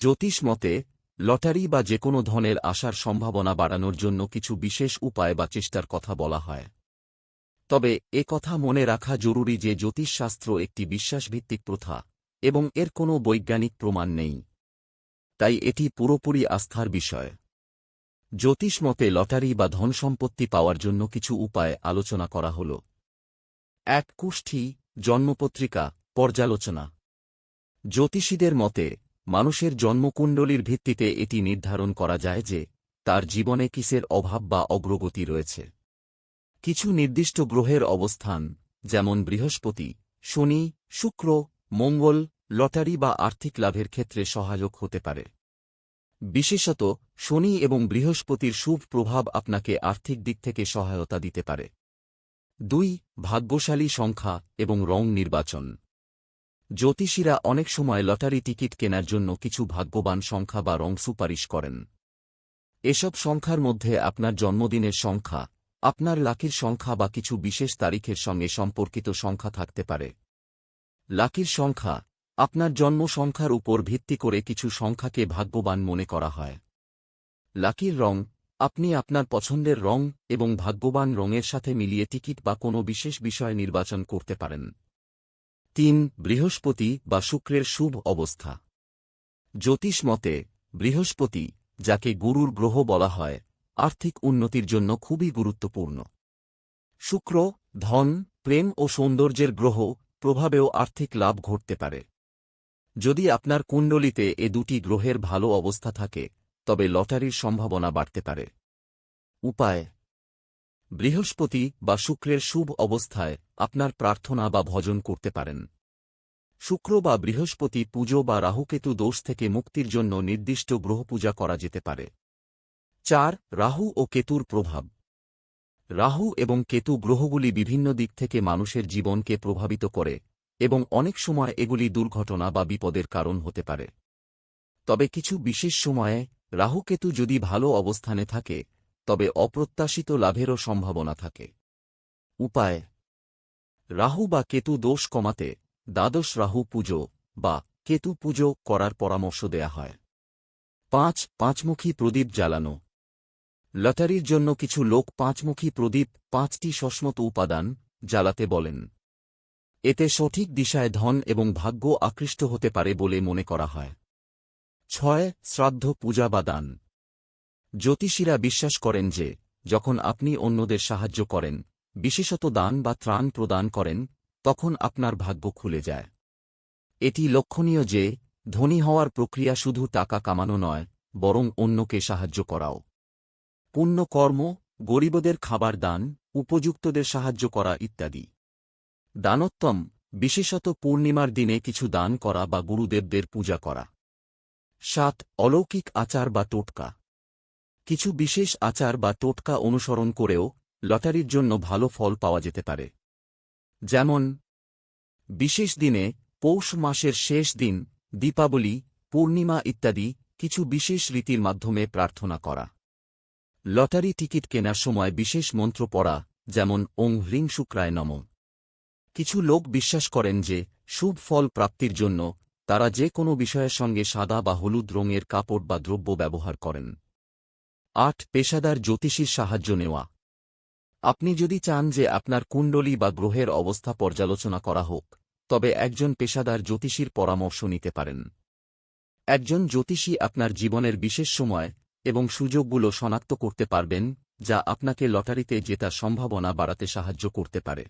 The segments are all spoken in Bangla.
জ্যোতিষ মতে, লটারি বা যে কোনো ধনের আসার সম্ভাবনা বাড়ানোর জন্য কিছু বিশেষ উপায় বা চেষ্টার কথা বলা হয়। তবে, এ কথা মনে রাখা জরুরি যে জ্যোতিষশাস্ত্র একটি বিশ্বাসভিত্তিক প্রথা, এবং এর কোনো বৈজ্ঞানিক প্রমাণ নেই। তাই এটি পুরোপুরি আস্থার বিষয়। জ্যোতিষ মতে লটারি বা ধনসম্পত্তি পাওয়ার জন্য কিছু উপায় আলোচনা করা হল। এক, কুষ্ঠি, জন্মপত্রিকা, পর্যালোচনা। জ্যোতিষীদের মতে মানুষের জন্মকুণ্ডলীর ভিত্তিতে এটি নির্ধারণ করা যায় যে, তার জীবনে কিসের অভাব বা অগ্রগতি রয়েছে। কিছু নির্দিষ্ট গ্রহের অবস্থান, যেমন বৃহস্পতি, শনি, শুক্র, মঙ্গল, লটারি বা আর্থিক লাভের ক্ষেত্রে সহায়ক হতে পারে। বিশেষত, শনি এবং বৃহস্পতির শুভ প্রভাব আপনাকে আর্থিক দিক থেকে সহায়তা দিতে পারে। দুই, ভাগ্যশালী সংখ্যা এবং রং নির্বাচন। জ্যোতিষীরা অনেক সময় লটারি টিকিট কেনার জন্য কিছু ভাগ্যবান সংখ্যা বা রং সুপারিশ করেন। এসব সংখ্যার মধ্যে আপনার জন্মদিনের সংখ্যা, আপনার লাকির সংখ্যা বা কিছু বিশেষ তারিখের সঙ্গে সম্পর্কিত সংখ্যা থাকতে পারে। লাকির সংখ্যা, আপনার জন্ম সংখ্যার উপর ভিত্তি করে কিছু সংখ্যাকে ভাগ্যবান মনে করা হয়। লাকির রং, আপনি আপনার পছন্দের রং এবং ভাগ্যবান রঙের সাথে মিলিয়ে টিকিট বা কোনো বিশেষ বিষয় নির্বাচন করতে পারেন। তিন, বৃহস্পতি বা শুক্রের শুভ অবস্থা। জ্যোতিষ মতে, বৃহস্পতি, যাকে গুরুর গ্রহ বলা হয়, আর্থিক উন্নতির জন্য খুবই গুরুত্বপূর্ণ। শুক্র, ধন, প্রেম ও সৌন্দর্যের গ্রহ, প্রভাবেও আর্থিক লাভ ঘটতে পারে। যদি আপনার কুণ্ডলিতে এ দুটি গ্রহের ভালো অবস্থা থাকে, তবে লটারির সম্ভাবনা বাড়তে পারে। উপায় বৃহস্পতি বা শুক্রের শুভ অবস্থায় আপনার প্রার্থনা বা ভজন করতে পারেন। শুক্র বা বৃহস্পতি পুজো বা রাহুকেতু দোষ থেকে মুক্তির জন্য নির্দিষ্ট গ্রহপূজা করা যেতে পারে। চার, রাহু ও কেতুর প্রভাব। রাহু এবং কেতু গ্রহগুলি বিভিন্ন দিক থেকে মানুষের জীবনকে প্রভাবিত করে এবং অনেক সময় এগুলি দুর্ঘটনা বা বিপদের কারণ হতে পারে। তবে কিছু বিশেষ সময়ে রাহুকেতু যদি ভালো অবস্থানে থাকে তবে অপ্রত্যাশিত লাভেরও সম্ভাবনা থাকে। উপায়। রাহু বা কেতু দোষ কমাতে দ্বাদশ রাহু পুজো বা কেতু পুজো করার পরামর্শ দেয়া হয়। পাঁচ, পাঁচমুখী প্রদীপ জ্বালানো। লটারির জন্য কিছু লোক পাঁচমুখী প্রদীপ, পাঁচটি সসমত উপাদান জ্বালাতে বলেন। এতে সঠিক দিশায় ধন এবং ভাগ্য আকৃষ্ট হতে পারে বলে মনে করা হয়। ছয়, শ্রাদ্ধ পূজা বা দান। জ্যোতিষীরা বিশ্বাস করেন যে, যখন আপনি অন্যদের সাহায্য করেন, বিশেষত দান বা ত্রাণ প্রদান করেন, তখন আপনার ভাগ্য খুলে যায়। এটি লক্ষণীয় যে, ধনী হওয়ার প্রক্রিয়া শুধু টাকা কামানো নয়, বরং অন্যকে সাহায্য করাও। পুণ্য কর্ম, গরিবদের খাবার দান, উপযুক্তদের সাহায্য করা ইত্যাদি। দানোত্তম, বিশেষত পূর্ণিমার দিনে কিছু দান করা বা গুরুদেবদের পূজা করা। সাত, অলৌকিক আচার বা টোটকা। কিছু বিশেষ আচার বা টোটকা অনুসরণ করেও লটারির জন্য ভালো ফল পাওয়া যেতে পারে। যেমন, বিশেষ দিনে পৌষ মাসের শেষ দিন, দীপাবলি, পূর্ণিমা ইত্যাদি কিছু বিশেষ রীতির মাধ্যমে প্রার্থনা করা। লটারি টিকিট কেনার সময় বিশেষ মন্ত্র পড়া, যেমন, ওং হ্রিং শুক্রায় নম। কিছু লোক বিশ্বাস করেন যে, শুভ ফল প্রাপ্তির জন্য তারা যে কোনো বিষয়ের সঙ্গে সাদা বা হলুদ রঙের কাপড় বা দ্রব্য ব্যবহার করেন। আট, পেশাদার জ্যোতিষীর সাহায্য নেওয়া। আপনি যদি চান যে আপনার কুণ্ডলী বা গ্রহের অবস্থা পর্যালোচনা করা হোক, তবে একজন পেশাদার জ্যোতিষীর পরামর্শ নিতে পারেন। একজন জ্যোতিষী আপনার জীবনের বিশেষ সময় এবং সুযোগগুলো শনাক্ত করতে পারবেন, যা আপনাকে লটারিতে জেতার সম্ভাবনা বাড়াতে সাহায্য করতে পারে।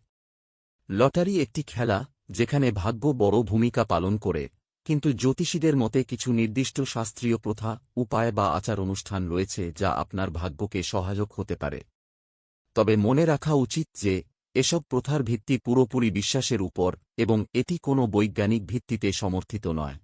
লটারি একটি খেলা, যেখানে ভাগ্য বড় ভূমিকা পালন করে। কিন্তু জ্যোতিষীদের মতে কিছু নির্দিষ্ট শাস্ত্রীয় প্রথা, উপায় বা আচার অনুষ্ঠান রয়েছে যা আপনার ভাগ্যকে সহায়ক হতে পারে। তবে মনে রাখা উচিত যে, এসব প্রথার ভিত্তি পুরোপুরি বিশ্বাসের উপর এবং এটি কোনো বৈজ্ঞানিক ভিত্তিতে সমর্থিত নয়।